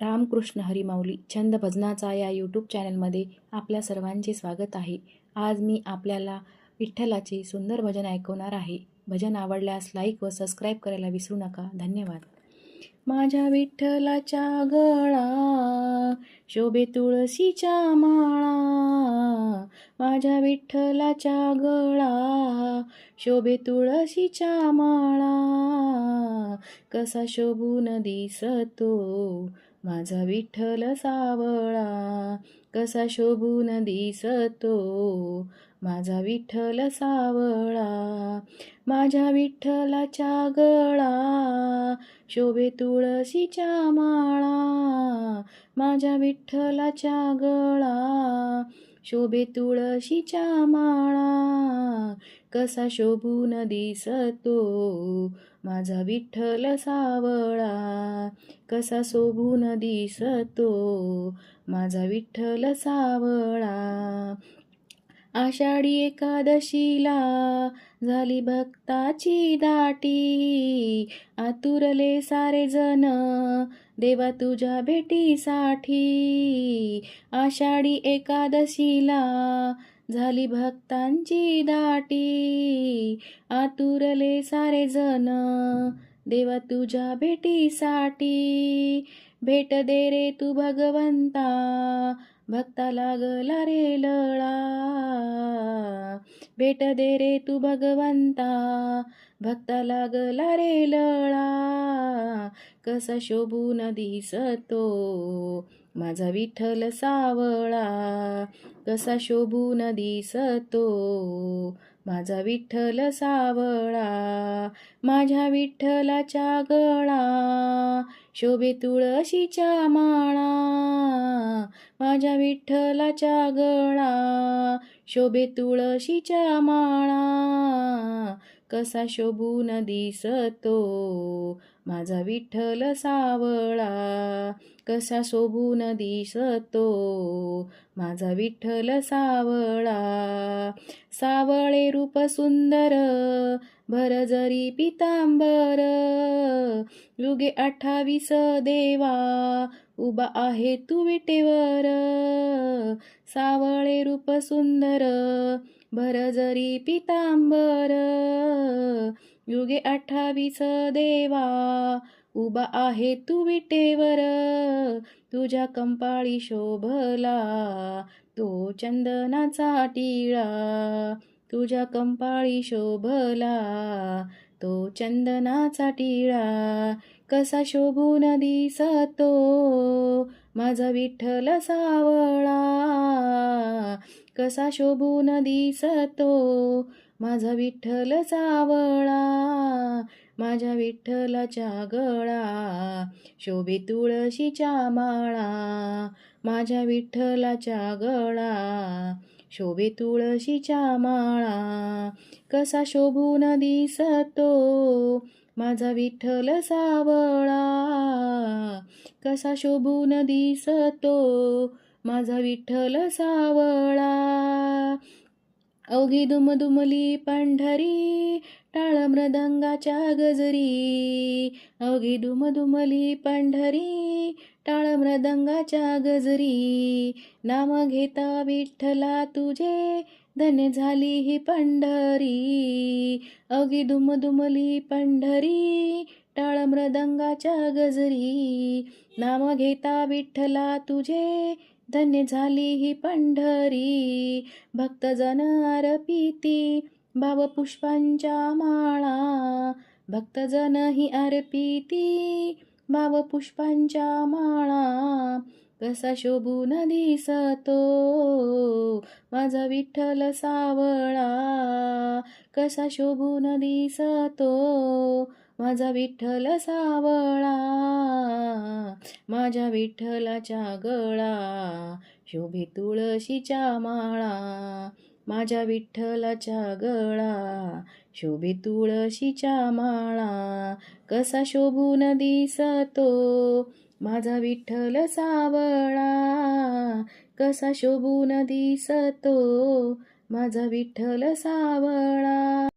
रामकृष्ण हरिमाऊली छंद भजनाचा या यूट्यूब चॅनलमध्ये आपल्या सर्वांचे स्वागत आहे. आज मी आपल्याला विठ्ठलाचे सुंदर भजन ऐकवणार आहे. भजन आवडल्यास लाईक व सबस्क्राईब करायला विसरू नका. धन्यवाद. माझ्या विठ्ठलाच्या गळा शोभे तुळशीच्या माळा माझ्या विठ्ठलाच्या गळा शोभे तुळशीच्या माळा कसा शोभून दिसतो? माझा विठ्ठल सावळा कसा शोभून दिसतो? माझा विठ्ठल सावळा माझ्या विठ्ठलाच्या गळा शोभे तुळशीच्या माळा माझ्या विठ्ठलाच्या गळा शोभे तुळशीच्या माळा. कसा शोभून दिसतो माझा विठ्ठल सावळा. कसा शोभून दिसतो माझा विठ्ठल सावळा. आषाढी एकादशीला झाली भक्ताची दाटी. आतुरले सारे जण देवा तुझ्या भेटीसाठी आषाढी एकादशीला झाली भक्तांची दाटी. आतुरले सारे जण देवा तुझ्या भेटीसाठी भेट दे रे तू भगवंता. भक्ता लागला रे लळा. भेट दे रे तू भगवंता. भक्ता लागला रे लळा. कसा शोभून दिसतो माझा विठ्ठल सावळा. कसा शोभून दिसतो माझा विठ्ठल सावळा माझ्या विठ्ठलाच्या गळा शोभे तुळशीच्या माळा माझ्या विठ्ठलाच्या गळा शोभे तुळशीच्या माळा. कसा शोभून दिसतो? माझा विठ्ठल सावळा कसा शोभून दिसतो? माझा विठ्ठल सावळा सावळे रूप सुंदर भर जरी पितांबर. युगे अठ्ठावीस देवा उभा आहे तू विटेवर. सावळे रूप सुंदर भर जरी पितांबर. युगे अठ्ठावीस देवा उभा आहे तू विटेवर. तुझ्या कंपाळी शोभला तो चंदनाचा टिळा. तुझ्या कंपाळी शोभला तो चंदनाचा टिळा. कसा शोभून दिसतो माझा विठ्ठल सावळा. कसा शोभून दिसतो माझा विठ्ठल सावळा. माझ्या विठ्ठलाच्या गळा. शोभे तुळशीच्या माळा. माझ्या विठ्ठलाच्या गळा. शोभे तुळशीच्या माळा. कसा शोभून दिसतो माझा विठ्ठल सावळा कसा शोभून दिसतो? माझा विठ्ठल सावळा अवघी दुमदुमली पंढरी टाळ मृदंगाच्या गजरी. अवघी दुमदुमली पंढरी टाळ मृदंगाच्या गजरी. नाम घेता विठ्ठला तुझे धन्य झाली ही पंढरी. अवघी दुमदुमली पंढरी टाळ मृदंगाच्या गजरी. नाम घेता विठ्ठला तुझे धन्य झाली ही पंढरी भक्तजन अर्पिती भाव पुष्पांच्या माळा. भक्तजन ही अर्पिती भाव पुष्पांच्या माळा. कसा शोभून दिसतो माझा विठ्ठल सावळा. कसा शोभून दिसतो माझा विठ्ठल सावळा माझ्या विठ्ठलाच्या गळा शोभे तुळशीच्या माळा माझ्या विठ्ठलाच्या गळा शोभे तुळशीच्या माळा कसा शोभून दिसतो? माझा विठ्ठल सावळा कसा शोभून दिसतो? माझा विठ्ठल सावळा.